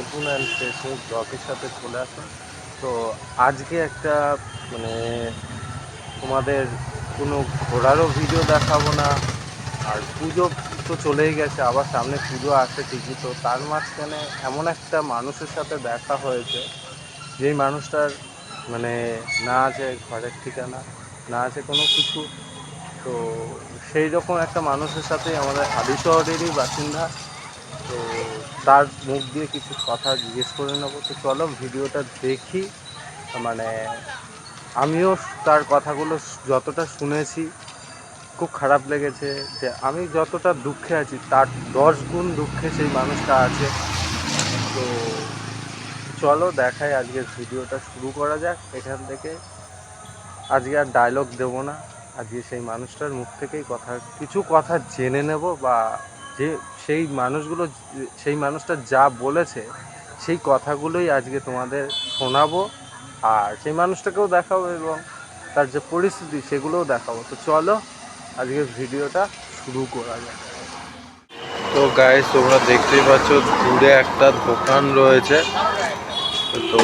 নতুন and fresh news সাথে চলে আসুন। তো আজকে একটা মানে তোমাদের কোনো ঘোরারও ভিডিও দেখাবো না। আর পুজো তো চলেই গেছে, আবার সামনে পুজো আসে ঠিকই। তো তার মাঝখানে এমন একটা মানুষের সাথে দেখা হয়েছে, যেই মানুষটার মানে না আছে ঘরের ঠিকানা, না আছে কোনো কিছু। তো সেই রকম একটা মানুষের সাথে আমাদের হালি শহরেরই বাসিন্দা তো তার মুখ দিয়ে কিছু কথা জিজ্ঞেস করে নেব। তো চলো, ভিডিওটা দেখি। মানে আমিও তার কথাগুলো যতটা শুনেছি, খুব খারাপ লেগেছে যে আমি যতটা দুঃখে আছি, তার দশ গুণ দুঃখে সেই মানুষটা আছে। তো চলো, দেখাই আজকের ভিডিওটা শুরু করা যাক। এখান থেকে আজকে আর ডায়লগ দেবো না। আজকে সেই মানুষটার মুখ থেকেই কথা, কিছু কথা জেনে নেব বা যে সেই মানুষগুলো, সেই মানুষটা যা বলেছে, সেই কথাগুলোই আজকে তোমাদের শোনাবো আর সেই মানুষটাকেও দেখাবো এবং তার যে পরিস্থিতি সেগুলোও দেখাবো। তো চলো আজকের ভিডিওটা শুরু করা যাক। তো গায়ে তোমরা দেখতেই পাচ্ছ দূরে একটা দোকান রয়েছে। তো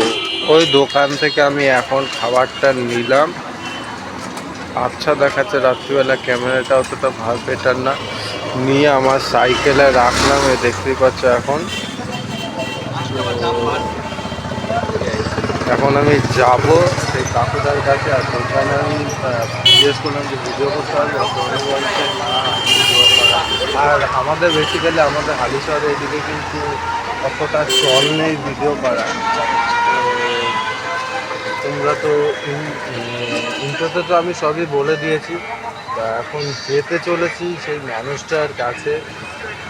ওই দোকান থেকে আমি এখন খাবারটা নিলাম। আচ্ছা দেখাচ্ছে রাত্রিবেলা ক্যামেরাটা অতটা ভালো বেটার না। নিয়ে আমার সাইকেলে রাখলাম এ দেখতেই পাচ্ছ এখন। এখন আমি যাব সেই কাকুদার কাছে, আর সেখানে আমি জিজ্ঞেস করলাম যে ভিডিও করতে হবে আর আমাদের বেসিক্যালি আমাদের হালিশহরের এদিকে কিন্তু অতটা চল নেই ভিডিও করা তোমরা তো ইন্ট্রোতে তো আমি সবই বলে দিয়েছি। তা এখন যেতে চলেছি সেই মানুষটার কাছে।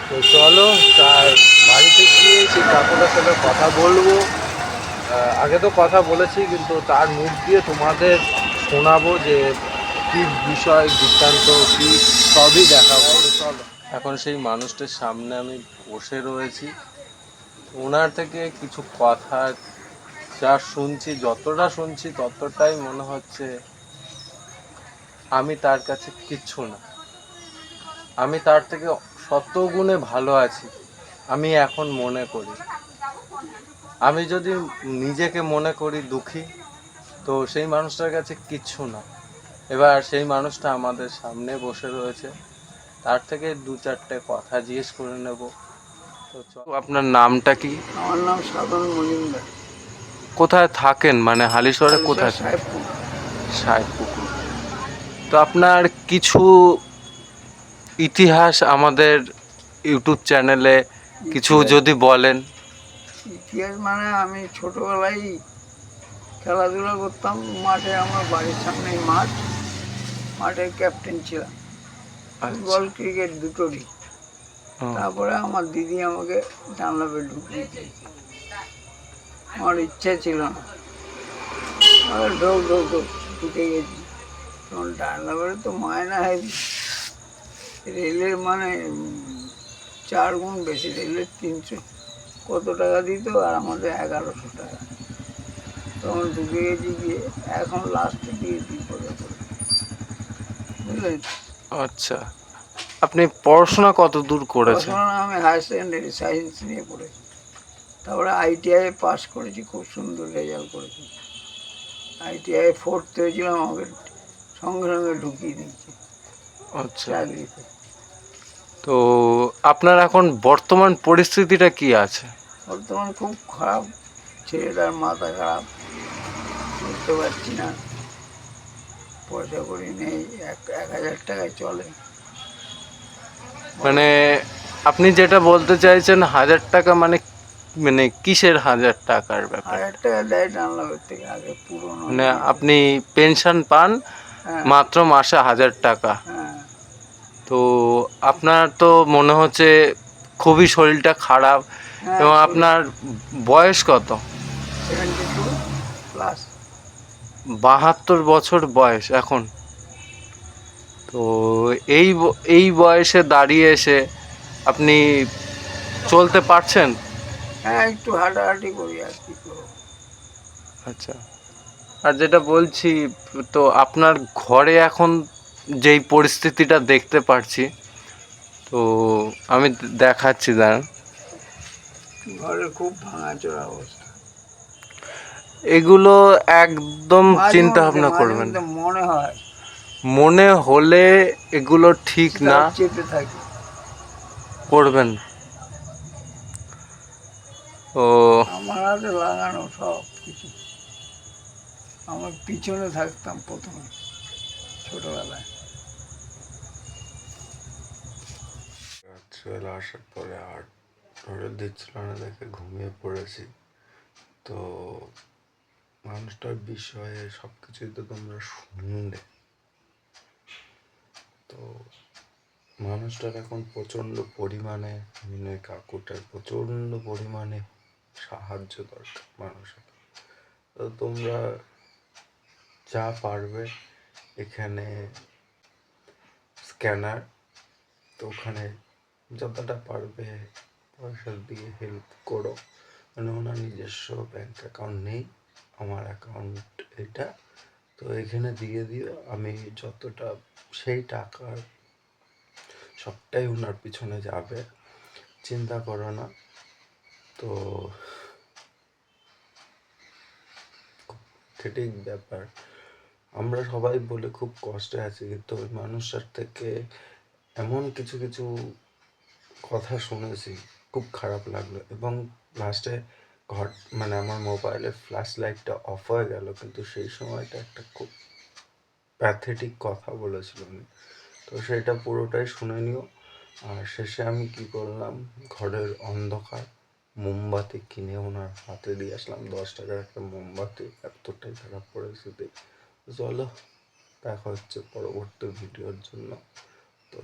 তো চলো, তার বাড়িতে গিয়ে সেই কাকুটার সাথে কথা বলব। আগে তো কথা বলেছি, কিন্তু তার মুখ দিয়ে তোমাদের শোনাবো যে কি বিষয়, বৃত্তান্ত, কি সবই দেখাবো। চলো। এখন সেই মানুষটার সামনে আমি বসে রয়েছি। ওনার থেকে কিছু কথা যা শুনছি, যতটা শুনছি, ততটাই মনে হচ্ছে আমি তার কাছে কিচ্ছু না। আমি তার থেকে শত গুণে ভালো আছি, আমি এখন মনে করি। আমি যদি নিজেকে মনে করি দুঃখী, তো সেই মানুষটার কাছে কিচ্ছু না। এবার সেই মানুষটা আমাদের সামনে বসে রয়েছে। তার থেকে দু চারটে কথা জিজ্ঞেস করে নেব। তো। আপনার নামটা কি? আমার নাম সাধন মজুমদার। কোথায় থাকেন? মানে হালিশহরে কোথায় সাহেবপুকুর তো আপনার কিছু ইতিহাস আমাদের ইউটিউব চ্যানেলে কিছু যদি বলেন। ইতিহাস মানে আমি ছোটবেলায় খেলাধুলা করতাম। মাঠে আমার বাড়ির সামনেই মাঠ। মাঠে ক্যাপ্টেন ছিলাম। ফুটবল ক্রিকেট দুটোরই। তারপরে আমার দিদি আমাকে জানলাবে ঢুকিয়ে আমার ইচ্ছে ছিল। না আর ঢোক ঢোক ঢোক ঢুকে গেছি। তখন ডানলাবের তো মায়না হয়েছে রেলের মানে চার গুণ বেশি রেলের তিনশো কত টাকা দিত আর আমাদের এগারোশো টাকা। তখন ঢুকে গেছি গিয়ে এখন লাস্টে দিয়ে বিপদে পড়ে বুঝলেন আচ্ছা। আপনি পড়াশোনা কত দূর করেছেন? আমি হায়ার সেকেন্ডারি সায়েন্স নিয়ে পড়েছি। তারপরে আইটিআই পাস করেছি খুব সুন্দর রেজাল্ট করেছি। আইটিআই ফোর্থ হয়েছিলাম আমাকে সঙ্গে সঙ্গে ঢুকিয়ে দিয়েছি। আচ্ছা। চাকরিতে তো আপনার এখন বর্তমান পরিস্থিতিটা কি আছে? বর্তমান খুব খারাপ ছেলেটার মাথা খারাপ বুঝতে পারছি না। পয়সা করি নেই এক এক হাজার টাকায় চলে। মানে আপনি যেটা বলতে চাইছেন হাজার টাকা মানে মানে কিসের হাজার টাকার ব্যাপার? হাজার টাকা দেয় ডানলাবের থেকে আগে পুরোনো। মানে আপনি পেনশন পান হ্যাঁ। মাত্র মাসে হাজার টাকা। হ্যাঁ। তো আপনার তো মনে হচ্ছে খুবই শরীরটা খারাপ হ্যাঁ, এবং আপনার বয়স কত? বাহাত্তর বছর বয়স এখন। তো এই এই বয়সে দাঁড়িয়ে এসে আপনি চলতে পারছেন? হ্যাঁ একটু হাঁটাহাঁটি করি আর কি আচ্ছা। আর যেটা বলছি তো আপনার ঘরে এখন যেই পরিস্থিতিটা দেখতে পারছি তো আমি দেখাচ্ছি দাঁড়ান। ঘরে খুব ভাঙাচোরা অবস্থা। এগুলো একদম চিন্তা ভাবনা করবেন মনে হয়। মনে হলে এগুলো ঠিক না চেপে থাকি। করবেন। ও। আমার হাতে লাগানো সব কিছু। আমার পিছনে থাকতাম প্রথমে ছোটবেলায়। রাত্রিবেলা আসার পরে আর ধরে দিচ্ছিল না দেখে ঘুমিয়ে পড়েছি। তো মানুষটার বিষয়ে সব কিছুই তো তোমরা শুনলে। তো মানুষটার এখন প্রচণ্ড পরিমাণে বিনয় কাকুটার প্রচণ্ড পরিমাণে সাহায্য দরকার মানুষের। তো তোমরা যা পারবে এখানে স্ক্যানার, তো ওখানে যতটা পারবে পয়সা দিয়ে হেল্প করো। মানে ওনার নিজস্ব ব্যাংক অ্যাকাউন্ট নেই, আমার অ্যাকাউন্ট এটা। তো এখানে দিয়ে দিও, আমি যতটা, সেই টাকার সবটাই ওনার পিছনে যাবে। চিন্তা করো না। তো ঠিক ব্যাপার। আমরা সবাই বলে খুব কষ্টে আছি, কিন্তু ওই মানুষটার থেকে এমন কিছু কিছু কথা শুনেছি, খুব খারাপ লাগল। এবং লাস্টে ঘর মানে আমার মোবাইলের ফ্ল্যাশ লাইটটা অফ হয়ে গেল, কিন্তু সেই সময়টা একটা খুব প্যাথেটিক কথা বলেছিল উনি। তো সেটা পুরোটাই শুনে নিও। আর শেষে আমি কি করলাম, ঘরের অন্ধকার মোমবাতি কিনে ওনার হাতে দিয়ে আসলাম। দশ টাকার একটা মোমবাতি, এতটাই খারাপ পরিস্থিতি চলো, দেখা হচ্ছে পরবর্তী ভিডিওর জন্য। তো